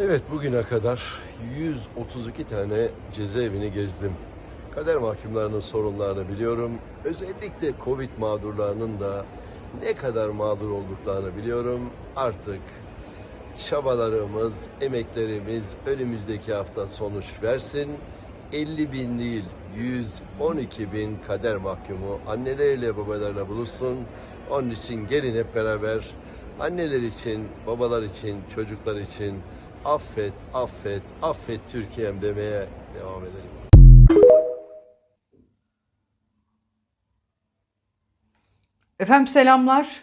Evet bugüne kadar 132 tane cezaevini gezdim. Kader mahkumlarının sorunlarını biliyorum. Özellikle Covid mağdurlarının da ne kadar mağdur olduklarını biliyorum. Artık çabalarımız, emeklerimiz önümüzdeki hafta sonuç versin. 50 bin değil 112 bin kader mahkumu anneleriyle babalarla buluşsun. Onun için gelin hep beraber anneler için, babalar için, çocuklar için affet, affet, affet Türkiye'm demeye devam edelim. Efendim selamlar.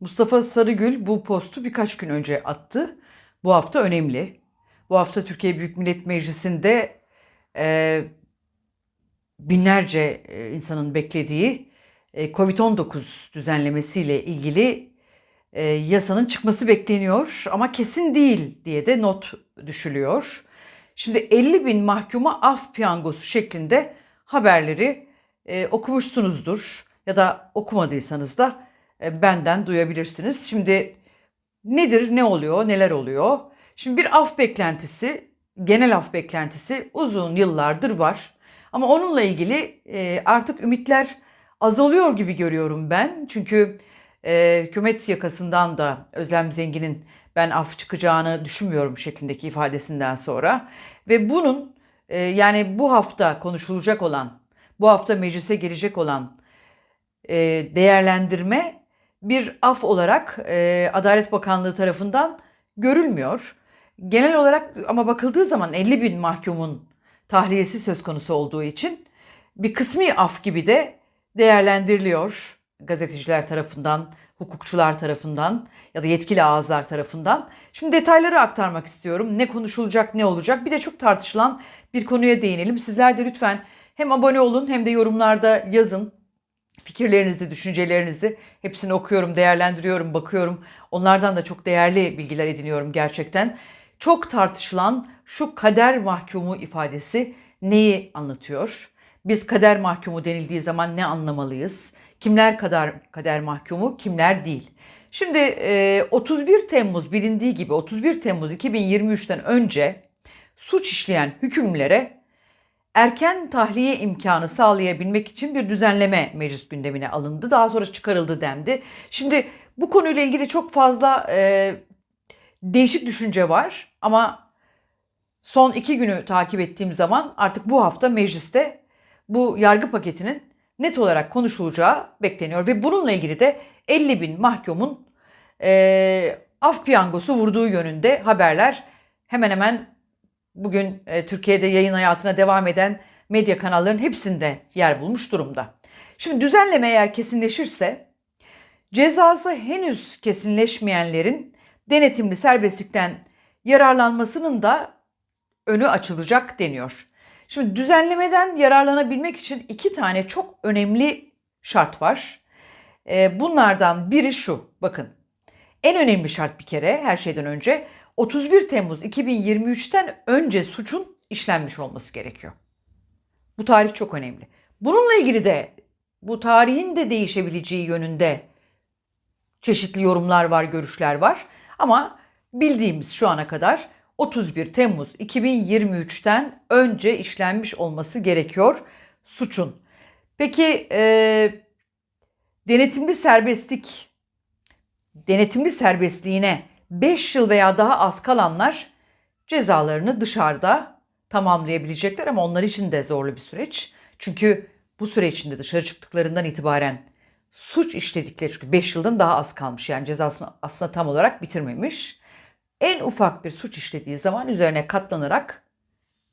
Mustafa Sarıgül bu postu birkaç gün önce attı. Bu hafta önemli. Bu hafta Türkiye Büyük Millet Meclisi'nde e, binlerce e, insanın beklediği e, Covid-19 düzenlemesiyle ilgili e, yasanın çıkması bekleniyor ama kesin değil diye de not düşülüyor. Şimdi 50 bin mahkuma af piyangosu şeklinde haberleri e, okumuşsunuzdur ya da okumadıysanız da e, benden duyabilirsiniz. Şimdi nedir, ne oluyor, neler oluyor? Şimdi bir af beklentisi, genel af beklentisi uzun yıllardır var. Ama onunla ilgili e, artık ümitler azalıyor gibi görüyorum ben. Çünkü e, hükümet yakasından da Özlem Zengin'in ben af çıkacağını düşünmüyorum şeklindeki ifadesinden sonra. Ve bunun e, yani bu hafta konuşulacak olan, bu hafta meclise gelecek olan e, değerlendirme bir af olarak e, Adalet Bakanlığı tarafından görülmüyor. Genel olarak ama bakıldığı zaman 50 bin mahkumun tahliyesi söz konusu olduğu için bir kısmi af gibi de değerlendiriliyor gazeteciler tarafından, hukukçular tarafından ya da yetkili ağızlar tarafından. Şimdi detayları aktarmak istiyorum. Ne konuşulacak, ne olacak? Bir de çok tartışılan bir konuya değinelim. Sizler de lütfen hem abone olun hem de yorumlarda yazın fikirlerinizi, düşüncelerinizi hepsini okuyorum, değerlendiriyorum, bakıyorum. Onlardan da çok değerli bilgiler ediniyorum gerçekten. Çok tartışılan şu kader mahkumu ifadesi neyi anlatıyor? Biz kader mahkumu denildiği zaman ne anlamalıyız? Kimler kader, kader mahkumu, kimler değil? Şimdi e, 31 Temmuz bilindiği gibi 31 Temmuz 2023'ten önce suç işleyen hükümlülere erken tahliye imkanı sağlayabilmek için bir düzenleme meclis gündemine alındı. Daha sonra çıkarıldı dendi. Şimdi bu konuyla ilgili çok fazla e, değişik düşünce var ama son iki günü takip ettiğim zaman artık bu hafta mecliste bu yargı paketinin net olarak konuşulacağı bekleniyor. Ve bununla ilgili de 50 bin mahkumun e, af piyangosu vurduğu yönünde haberler hemen hemen bugün e, Türkiye'de yayın hayatına devam eden medya kanallarının hepsinde yer bulmuş durumda. Şimdi düzenleme eğer kesinleşirse cezası henüz kesinleşmeyenlerin denetimli serbestlikten yararlanmasının da önü açılacak deniyor. Şimdi düzenlemeden yararlanabilmek için iki tane çok önemli şart var. E, bunlardan biri şu, bakın. En önemli şart bir kere her şeyden önce 31 Temmuz 2023'ten önce suçun işlenmiş olması gerekiyor. Bu tarih çok önemli. Bununla ilgili de bu tarihin de değişebileceği yönünde çeşitli yorumlar var, görüşler var. Ama bildiğimiz şu ana kadar 31 Temmuz 2023'ten önce işlenmiş olması gerekiyor suçun. Peki e, denetimli serbestlik denetimli serbestliğine 5 yıl veya daha az kalanlar cezalarını dışarıda tamamlayabilecekler ama onlar için de zorlu bir süreç. Çünkü bu süre içinde dışarı çıktıklarından itibaren suç işledikleri çünkü 5 yıldan daha az kalmış yani cezasını aslında tam olarak bitirmemiş. En ufak bir suç işlediği zaman üzerine katlanarak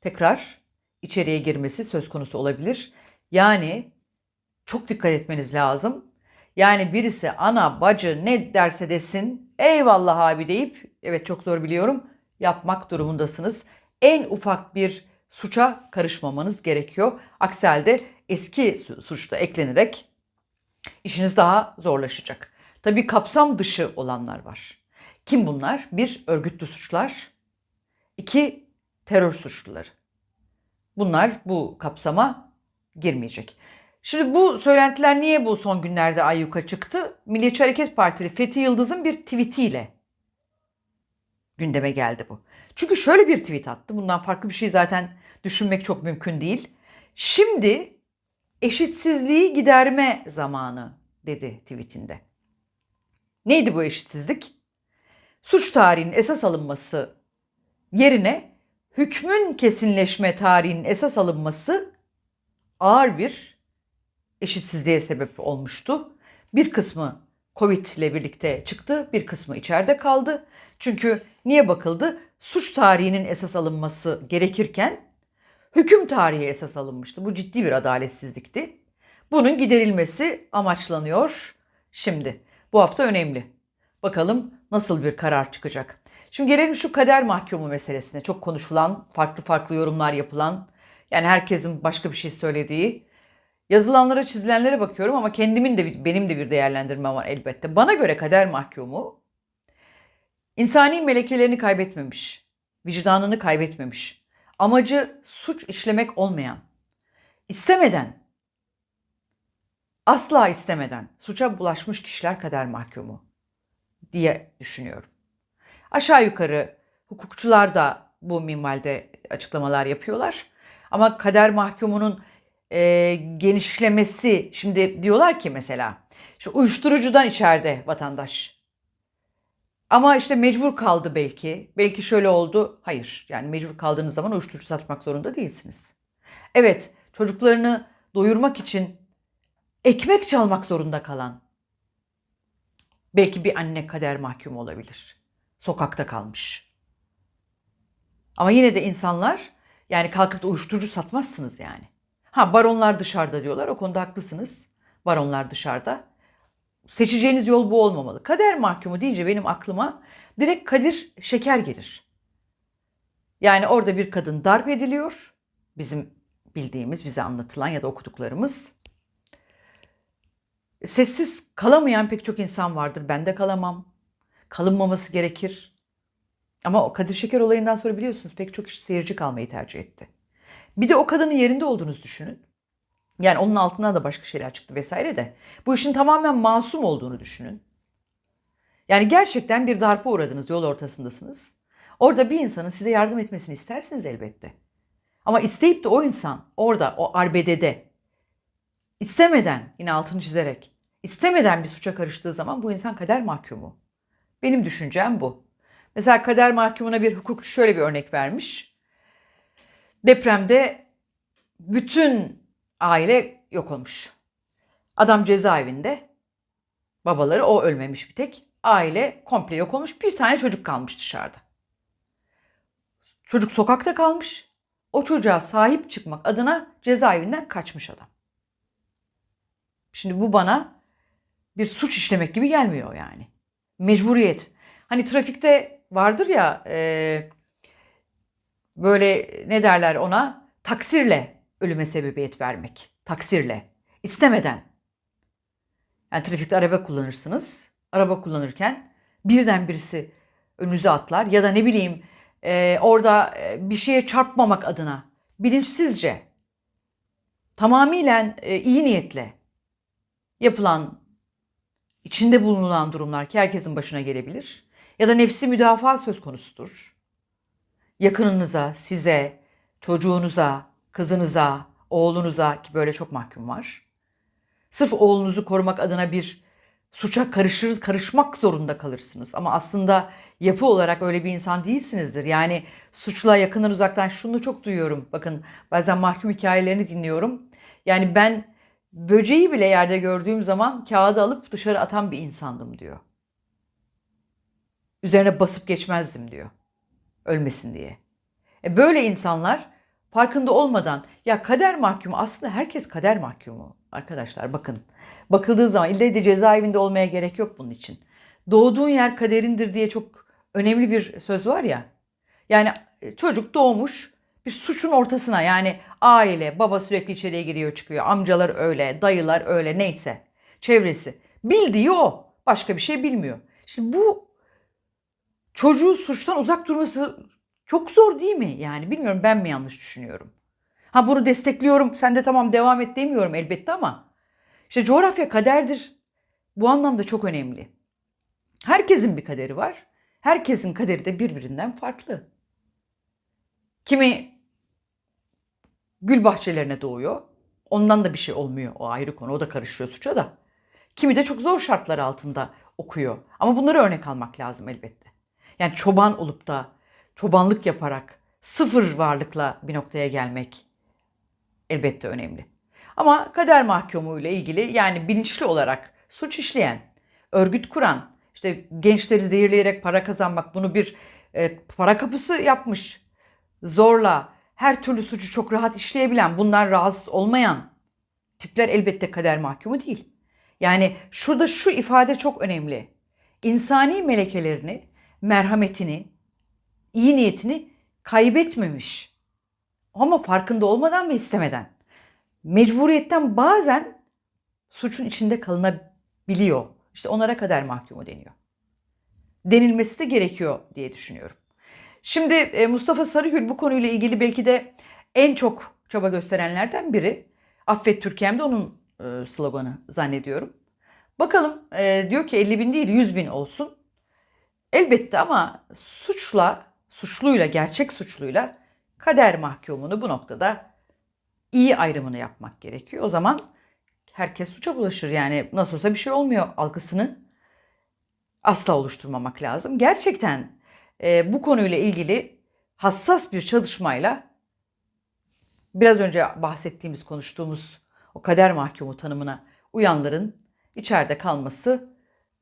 tekrar içeriye girmesi söz konusu olabilir. Yani çok dikkat etmeniz lazım. Yani birisi ana bacı ne derse desin eyvallah abi deyip evet çok zor biliyorum yapmak durumundasınız. En ufak bir suça karışmamanız gerekiyor. Aksi halde eski suçta eklenerek işiniz daha zorlaşacak. Tabii kapsam dışı olanlar var. Kim bunlar? Bir, örgütlü suçlar. İki, terör suçluları. Bunlar bu kapsama girmeyecek. Şimdi bu söylentiler niye bu son günlerde ayyuka çıktı? Milliyetçi Hareket Partili Fethi Yıldız'ın bir tweetiyle gündeme geldi bu. Çünkü şöyle bir tweet attı. Bundan farklı bir şey zaten düşünmek çok mümkün değil. Şimdi eşitsizliği giderme zamanı dedi tweetinde. Neydi bu eşitsizlik? Suç tarihinin esas alınması yerine hükmün kesinleşme tarihinin esas alınması ağır bir eşitsizliğe sebep olmuştu. Bir kısmı Covid ile birlikte çıktı, bir kısmı içeride kaldı. Çünkü niye bakıldı? Suç tarihinin esas alınması gerekirken hüküm tarihi esas alınmıştı. Bu ciddi bir adaletsizlikti. Bunun giderilmesi amaçlanıyor şimdi. Bu hafta önemli. Bakalım nasıl bir karar çıkacak. Şimdi gelelim şu kader mahkumu meselesine. Çok konuşulan, farklı farklı yorumlar yapılan, yani herkesin başka bir şey söylediği. Yazılanlara, çizilenlere bakıyorum ama kendimin de bir- benim de bir değerlendirmem var elbette. Bana göre kader mahkumu insani melekelerini kaybetmemiş, vicdanını kaybetmemiş, amacı suç işlemek olmayan, istemeden, asla istemeden suça bulaşmış kişiler kader mahkumu diye düşünüyorum. Aşağı yukarı hukukçular da bu minvalde açıklamalar yapıyorlar. Ama kader mahkumunun e, genişlemesi, şimdi diyorlar ki mesela, şu uyuşturucudan içeride vatandaş. Ama işte mecbur kaldı belki. Belki şöyle oldu. Hayır. Yani mecbur kaldığınız zaman uyuşturucu satmak zorunda değilsiniz. Evet, çocuklarını doyurmak için ekmek çalmak zorunda kalan belki bir anne kader mahkumu olabilir. Sokakta kalmış. Ama yine de insanlar yani kalkıp da uyuşturucu satmazsınız yani. Ha baronlar dışarıda diyorlar. O konuda haklısınız. Baronlar dışarıda. Seçeceğiniz yol bu olmamalı. Kader mahkumu deyince benim aklıma direkt Kadir Şeker gelir. Yani orada bir kadın darp ediliyor. Bizim bildiğimiz, bize anlatılan ya da okuduklarımız. Sessiz kalamayan pek çok insan vardır. Ben de kalamam. Kalınmaması gerekir. Ama o Kadir Şeker olayından sonra biliyorsunuz pek çok kişi seyirci kalmayı tercih etti. Bir de o kadının yerinde olduğunuzu düşünün. Yani onun altından da başka şeyler çıktı vesaire de. Bu işin tamamen masum olduğunu düşünün. Yani gerçekten bir darpa uğradınız, yol ortasındasınız. Orada bir insanın size yardım etmesini istersiniz elbette. Ama isteyip de o insan orada, o arbedede istemeden, yine altını çizerek, istemeden bir suça karıştığı zaman bu insan kader mahkumu. Benim düşüncem bu. Mesela kader mahkumuna bir hukukçu şöyle bir örnek vermiş. Depremde bütün aile yok olmuş. Adam cezaevinde. Babaları o ölmemiş bir tek. Aile komple yok olmuş. Bir tane çocuk kalmış dışarıda. Çocuk sokakta kalmış. O çocuğa sahip çıkmak adına cezaevinden kaçmış adam. Şimdi bu bana bir suç işlemek gibi gelmiyor yani. Mecburiyet. Hani trafikte vardır ya e, böyle ne derler ona taksirle ölüme sebebiyet vermek. Taksirle. istemeden. Yani trafikte araba kullanırsınız. Araba kullanırken birden birisi önünüze atlar ya da ne bileyim e, orada e, bir şeye çarpmamak adına bilinçsizce tamamıyla e, iyi niyetle yapılan içinde bulunan durumlar ki herkesin başına gelebilir ya da nefsi müdafaa söz konusudur. Yakınınıza, size, çocuğunuza, kızınıza, oğlunuza ki böyle çok mahkum var. Sırf oğlunuzu korumak adına bir suça karışır, karışmak zorunda kalırsınız. Ama aslında yapı olarak öyle bir insan değilsinizdir. Yani suçla yakından uzaktan şunu çok duyuyorum. Bakın bazen mahkum hikayelerini dinliyorum. Yani ben böceği bile yerde gördüğüm zaman kağıdı alıp dışarı atan bir insandım diyor. Üzerine basıp geçmezdim diyor. Ölmesin diye. E böyle insanlar farkında olmadan ya kader mahkumu aslında herkes kader mahkumu arkadaşlar bakın. Bakıldığı zaman ille de cezaevinde olmaya gerek yok bunun için. Doğduğun yer kaderindir diye çok önemli bir söz var ya. Yani çocuk doğmuş bir suçun ortasına yani aile baba sürekli içeriye giriyor çıkıyor amcalar öyle dayılar öyle neyse çevresi bildiği o başka bir şey bilmiyor. Şimdi bu çocuğu suçtan uzak durması çok zor değil mi? Yani bilmiyorum ben mi yanlış düşünüyorum. Ha bunu destekliyorum sen de tamam devam et demiyorum elbette ama işte coğrafya kaderdir. Bu anlamda çok önemli. Herkesin bir kaderi var. Herkesin kaderi de birbirinden farklı. Kimi gül bahçelerine doğuyor. Ondan da bir şey olmuyor. O ayrı konu. O da karışıyor suça da. Kimi de çok zor şartlar altında okuyor. Ama bunları örnek almak lazım elbette. Yani çoban olup da çobanlık yaparak sıfır varlıkla bir noktaya gelmek elbette önemli. Ama kader mahkumu ile ilgili yani bilinçli olarak suç işleyen, örgüt kuran, işte gençleri zehirleyerek para kazanmak bunu bir e, para kapısı yapmış. Zorla her türlü suçu çok rahat işleyebilen, bunlar rahatsız olmayan tipler elbette kader mahkumu değil. Yani şurada şu ifade çok önemli. İnsani melekelerini, merhametini, iyi niyetini kaybetmemiş. Ama farkında olmadan ve istemeden. Mecburiyetten bazen suçun içinde kalınabiliyor. İşte onlara kader mahkumu deniyor. Denilmesi de gerekiyor diye düşünüyorum. Şimdi e, Mustafa Sarıgül bu konuyla ilgili belki de en çok çaba gösterenlerden biri. Affet Türkiye'm de onun e, sloganı zannediyorum. Bakalım e, diyor ki 50 bin değil 100 bin olsun. Elbette ama suçla, suçluyla, gerçek suçluyla kader mahkumunu bu noktada iyi ayrımını yapmak gerekiyor. O zaman herkes suça bulaşır. Yani nasıl olsa bir şey olmuyor algısını asla oluşturmamak lazım. Gerçekten e, bu konuyla ilgili hassas bir çalışmayla biraz önce bahsettiğimiz, konuştuğumuz o kader mahkumu tanımına uyanların içeride kalması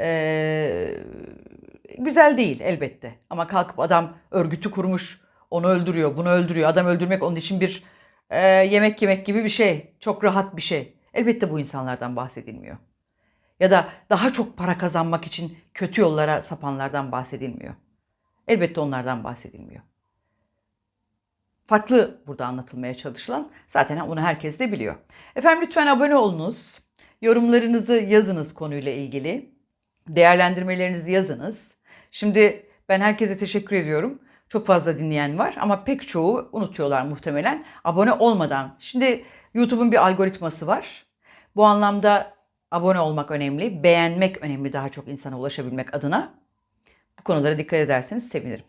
e, güzel değil elbette. Ama kalkıp adam örgütü kurmuş, onu öldürüyor, bunu öldürüyor. Adam öldürmek onun için bir e, yemek yemek gibi bir şey. Çok rahat bir şey. Elbette bu insanlardan bahsedilmiyor. Ya da daha çok para kazanmak için kötü yollara sapanlardan bahsedilmiyor. Elbette onlardan bahsedilmiyor. Farklı burada anlatılmaya çalışılan zaten bunu herkes de biliyor. Efendim lütfen abone olunuz. Yorumlarınızı yazınız konuyla ilgili. Değerlendirmelerinizi yazınız. Şimdi ben herkese teşekkür ediyorum. Çok fazla dinleyen var ama pek çoğu unutuyorlar muhtemelen abone olmadan. Şimdi YouTube'un bir algoritması var. Bu anlamda abone olmak önemli, beğenmek önemli daha çok insana ulaşabilmek adına. Bu konulara dikkat ederseniz sevinirim.